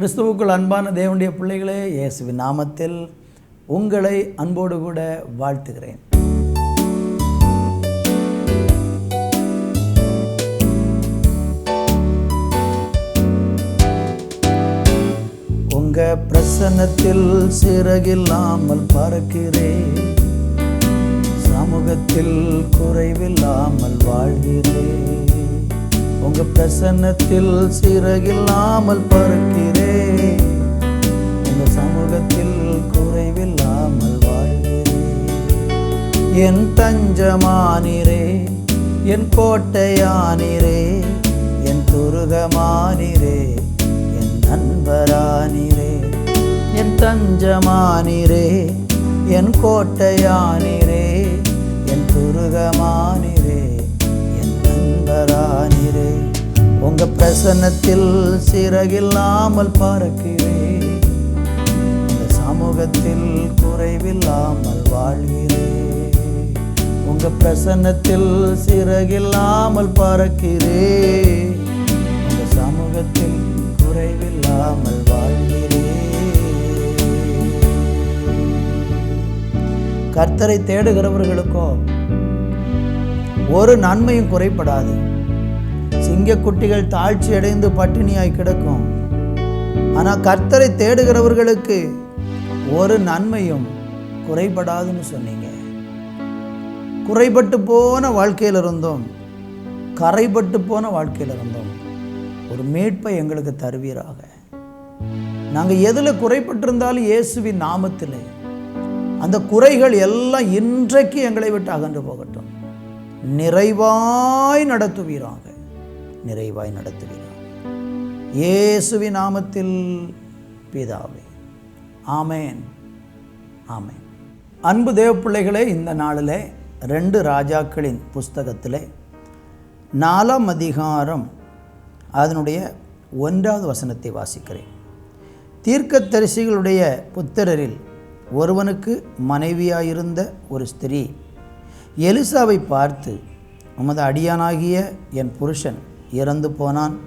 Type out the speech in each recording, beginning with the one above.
கிறிஸ்துவுக்குள் அன்பான தேவனுடைய பிள்ளைகளே இயேசுவின் நாமத்தில் உங்களை அன்போடு கூட வாழ்த்துகிறேன். உங்க பிரசன்னத்தில் சிறகில்லாமல் பறக்கிறேன் சமூகத்தில் குறைவில்லாமல் வாழ்கிறேன். உங்க பிரசன்னத்தில் சிறகில்லாமல் பறக்கிறேன் உங்க சமூகத்தில் குறைவில்லாமல் வாழ்கிறேன் என் தஞ்சமானிரே என் கோட்டையானிரே என் துருகமானிரே என் நண்பரானிரே. என் தஞ்சமானிரே என் கோட்டையானிரே என் துருகமானிரே. நண்பரானிரே உங்க பிரசன்னத்தில் சிறகில்லாமல் பறக்கிறேன் உங்க சமூகத்தில் குறைவில்லாமல் வாழ்கிறே. உங்க பிரசன்னத்தில் சிறகில்லாமல் பறக்கிறேன் உங்க சமூகத்தில் குறைவில்லாமல் வாழ்கிறே. கர்த்தரை தேடுகிறவர்களுக்கோ ஒரு நன்மையும் குறைபடாது. சிங்கக்குட்டிகள் தாழ்ச்சி அடைந்து பட்டினியாய் கிடக்கும். ஆனால் கர்த்தரை தேடுகிறவர்களுக்கு ஒரு நன்மையும் குறைபடாதுன்னு சொன்னீங்க. குறைபட்டு போன வாழ்க்கையில் இருந்தோம் கரைபட்டு போன வாழ்க்கையில் இருந்தோம் ஒரு மீட்பை எங்களுக்கு தருவீராக. நாங்கள் எதில் குறைபட்டிருந்தாலும் இயேசுவின் நாமத்தில் அந்த குறைகள் எல்லாம் இன்றைக்கு எங்களை விட்டு அகன்று போகட்டும். நிறைவாய் நடத்துவீராக. நிறைவாய் நடத்துகிறார். இயேசுவி நாமத்தில் பிதாவே ஆமேன் ஆமேன். அன்பு தேவப்பிள்ளைகளே இந்த நாளில் ரெண்டு ராஜாக்களின் புஸ்தகத்தில் நாலாம் அதிகாரம் அதனுடைய ஒன்றாவது வசனத்தை வாசிக்கிறேன். தீர்க்கத்தரிசிகளுடைய புத்திரரில் ஒருவனுக்கு மனைவியாயிருந்த ஒரு ஸ்திரீ எலிசாவை பார்த்து உமது அடியானாகிய என் புருஷன் இறந்து போனான்.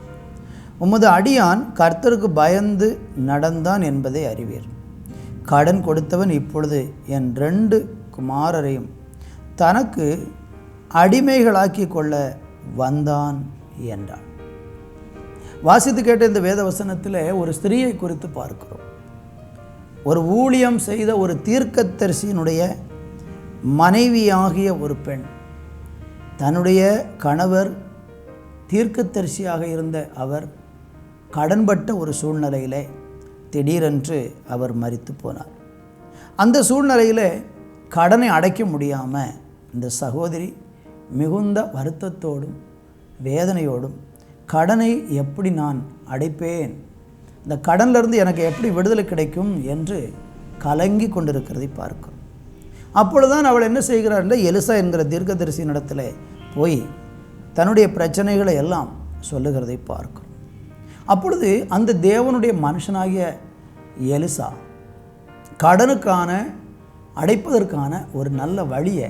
உமது அடியான் கர்த்தருக்கு பயந்து நடந்தான் என்பதை அறிவீர். கடன் கொடுத்தவன் இப்பொழுது என் ரெண்டு குமாரரையும் தனக்கு அடிமைகளாக்கி கொள்ள வந்தான் என்றான். வாசித்து கேட்ட இந்த வேத வசனத்தில் ஒரு ஸ்திரீயை குறித்து பார்க்கிறோம். ஒரு ஊழியம் செய்த ஒரு தீர்க்கத்தரிசியினுடைய மனைவியாகிய ஒரு பெண் தன்னுடைய கணவர் தீர்க்கத்தரிசியாக இருந்த அவர் கடன்பட்ட ஒரு சூழ்நிலையில் திடீரென்று அவர் மறித்து போனார். அந்த சூழ்நிலையில் கடனை அடைக்க முடியாமல் இந்த சகோதரி மிகுந்த வருத்தத்தோடும் வேதனையோடும் கடனை எப்படி நான் அடைப்பேன்? இந்த கடன்லேருந்து எனக்கு எப்படி விடுதலை கிடைக்கும் என்று கலங்கி கொண்டிருக்கிறதை பார்க்கும் அப்பொழுதுதான் அவள் என்ன செய்கிறார் என்ற எலிசா என்கிற தீர்க்கதரிசியின் இடத்துல போய் தன்னுடைய பிரச்சனைகளை எல்லாம் சொல்லுகிறதை பார்க்கிறோம். அப்பொழுது அந்த தேவனுடைய மனுஷனாகிய எலிசா கடனுக்கான அடைப்பதற்கான ஒரு நல்ல வழியை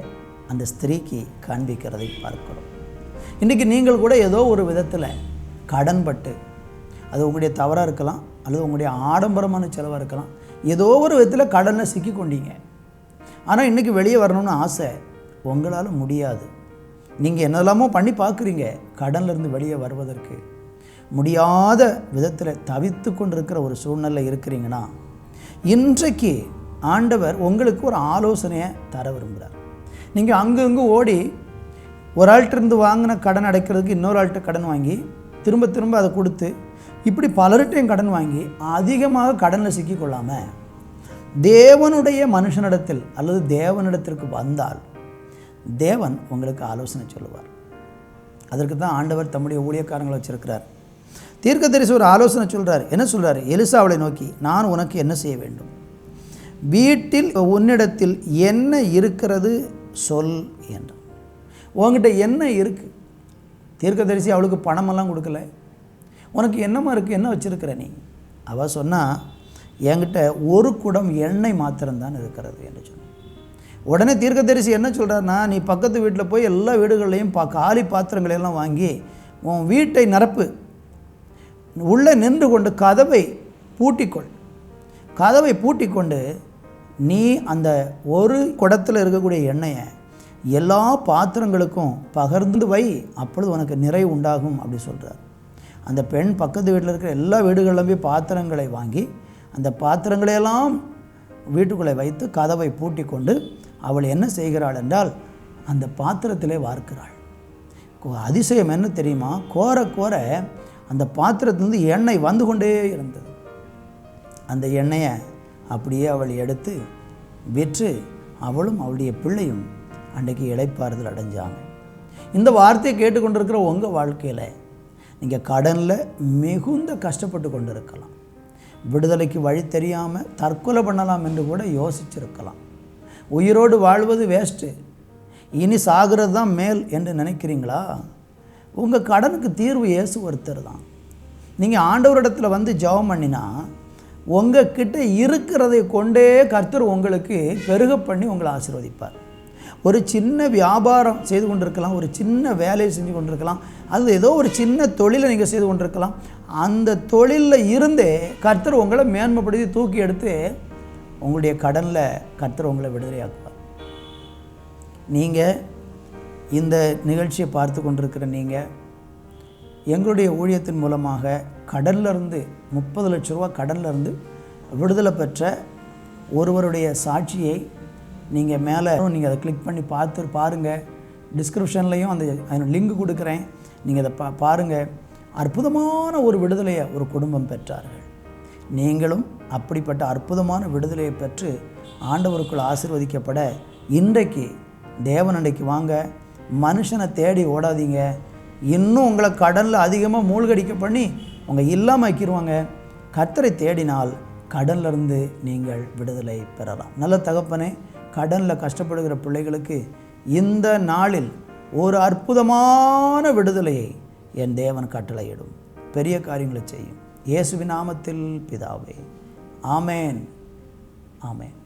அந்த ஸ்திரீக்கு காண்பிக்கிறதை பார்க்கிறோம். இன்றைக்கி நீங்கள் கூட ஏதோ ஒரு விதத்தில் கடன்பட்டு அது உங்களுடைய தவறாக இருக்கலாம் அல்லது உங்களுடைய ஆடம்பரமான செலவாக இருக்கலாம் ஏதோ ஒரு விதத்தில் கடனில் சிக்கி கொண்டீங்க ஆனால் இன்றைக்கி வெளியே வரணும்னு ஆசை உங்களால் முடியாது. நீங்கள் என்னெல்லாமோ பண்ணி பார்க்குறீங்க. கடன்லேருந்து வெளியே வருவதற்கு. முடியாத விதத்தில் தவித்து கொண்டிருக்கிற ஒரு சூழ்நிலை இருக்கிறீங்கன்னா இன்றைக்கு ஆண்டவர் உங்களுக்கு ஒரு ஆலோசனையை தர விரும்புகிறார். நீங்கள் அங்கங்கே ஓடி ஒரு ஆள்கிட்ட வாங்கின கடன் அடைக்கிறதுக்கு இன்னொரு ஆள்கிட்ட கடன் வாங்கி திரும்ப திரும்ப அதை கொடுத்து இப்படி பலர்கிட்டையும் கடன் வாங்கி அதிகமாக கடனில் சிக்கிக்கொள்ளாமல் தேவனுடைய மனுஷனிடத்தில் அல்லது தேவனிடத்திற்கு வந்தால் தேவன் உங்களுக்கு ஆலோசனை சொல்லுவார். அதற்கு தான் ஆண்டவர் தம்முடைய ஊழியக்காரங்களை வச்சிருக்கிறார். தீர்க்கதரிசி ஒரு ஆலோசனை சொல்கிறார் என்ன சொல்கிறார் எலிசாவளை நோக்கி நான் உனக்கு என்ன செய்ய வேண்டும்? வீட்டில் உன்னிடத்தில் என்ன இருக்கிறது சொல் என்று. உங்ககிட்ட என்ன இருக்குது தீர்க்கதரிசி அவளுக்கு பணமெல்லாம் கொடுக்கல. உனக்கு என்னமா இருக்குது என்ன வச்சுருக்கிற நீ? அவள் சொன்னால் என்கிட்ட ஒரு குடம் எண்ணெய் மாத்திரம்தான் இருக்கிறது என்று சொன்னான். உடனே தீர்க்கதரிசி என்ன சொல்கிறாருன்னா நீ பக்கத்து வீட்டில் போய் எல்லா வீடுகள்லையும் பா காலி பாத்திரங்களையெல்லாம் வாங்கி உன் வீட்டை நிரப்பு. உள்ளே நின்று கொண்டு கதவை பூட்டிக்கொள். கதவை பூட்டிக்கொண்டு நீ அந்த ஒரு குடத்தில் இருக்கக்கூடிய எண்ணெயை எல்லா பாத்திரங்களுக்கும் பகிர்ந்து வை அப்பொழுது உனக்கு நிறைவு உண்டாகும் அப்படி சொல்கிறார் அந்த பெண் பக்கத்து வீட்டில் இருக்கிற எல்லா வீடுகளிலும் போய் பாத்திரங்களை வாங்கி அந்த பாத்திரங்களையெல்லாம் வீட்டுக்குள்ளே வைத்து கதவை பூட்டி கொண்டு அவள் என்ன செய்கிறாள் என்றால் அந்த பாத்திரத்திலே வார்க்கிறாள். கோ- அதிசயம் என்ன தெரியுமா? கோர கோர அந்த பாத்திரத்திலிருந்து எண்ணெய் வந்து கொண்டே இருந்தது. அந்த எண்ணெயை அப்படியே அவள் எடுத்து விற்று அவளும் அவளுடைய பிள்ளையும் அன்றைக்கு இளைப்பாறுதல் அடைஞ்சாங்க. இந்த வார்த்தையை கேட்டுக்கொண்டிருக்கிற உங்கள் வாழ்க்கையில் நீங்கள் கடனில் மிகுந்த கஷ்டப்பட்டு கொண்டு இருக்கலாம் விடுதலைக்கு வழி தெரியாமல் தற்கொலை பண்ணலாம் என்று கூட யோசிச்சிருக்கலாம். உயிரோடு வாழ்வது வேஸ்ட்டு இனி சாகிறது தான் மேல் என்று நினைக்கிறீங்களா? உங்கள் கடனுக்கு தீர்வு இயேசு ஒருத்தர் தான். நீங்கள் ஆண்டவரிடத்தில் வந்து ஜெபம் பண்ணினா உங்கள் கிட்ட இருக்கிறதை கொண்டே கர்த்தர் உங்களுக்கு பெருக பண்ணி உங்களை ஆசீர்வதிப்பார். ஒரு சின்ன வியாபாரம் செய்து கொண்டிருக்கலாம் ஒரு சின்ன வேலையை செஞ்சு கொண்டிருக்கலாம் அது ஏதோ ஒரு சின்ன தொழிலை நீங்கள் செய்து கொண்டிருக்கலாம். அந்த தொழிலில் இருந்தே கர்த்தர் உங்களை மேன்மைப்படுத்தி தூக்கி எடுத்து உங்களுடைய கடனில் கர்த்தர் உங்களை விடுதலையாக்குவார். நீங்கள் இந்த நிகழ்ச்சியை பார்த்து கொண்டிருக்கிற நீங்கள் எங்களுடைய ஊழியத்தின் மூலமாக கடல்லிருந்து முப்பது லட்ச ரூபா கடல்லிருந்து விடுதலை பெற்ற ஒருவருடைய சாட்சியை நீங்கள் மேலே நீங்கள் அதை கிளிக் பண்ணி பார்த்து பாருங்கள் டிஸ்கிரிப்ஷன்லையும் அந்த அதனோட லிங்க் கொடுக்குறேன். நீங்கள் அதை பா பாருங்கள் அற்புதமான ஒரு விடுதலையை ஒரு குடும்பம் பெற்றார்கள். நீங்களும் அப்படிப்பட்ட அற்புதமான விடுதலையை பெற்று ஆண்டவருக்குள் ஆசிர்வதிக்கப்பட இன்றைக்கு தேவனண்டைக்கு வாங்க மனுஷனை தேடி ஓடாதீங்க. இன்னும் உங்களை கடனில் அதிகமாக மூழ்கடிக்க பண்ணி உங்கள் இல்லாமல் ஆக்கிடுவாங்க கத்தரை தேடினால் கடன்ல இருந்து நீங்கள் விடுதலை பெறலாம். நல்ல தகப்பனே கடனில் கஷ்டப்படுகிற பிள்ளைகளுக்கு இந்த நாளில் ஒரு அற்புதமான விடுதலையை என் தேவன் கட்டளையிடும். பெரிய காரியங்களை செய்யும். இயேசுவின் நாமத்தில் பிதாவே. ஆமேன் ஆமேன்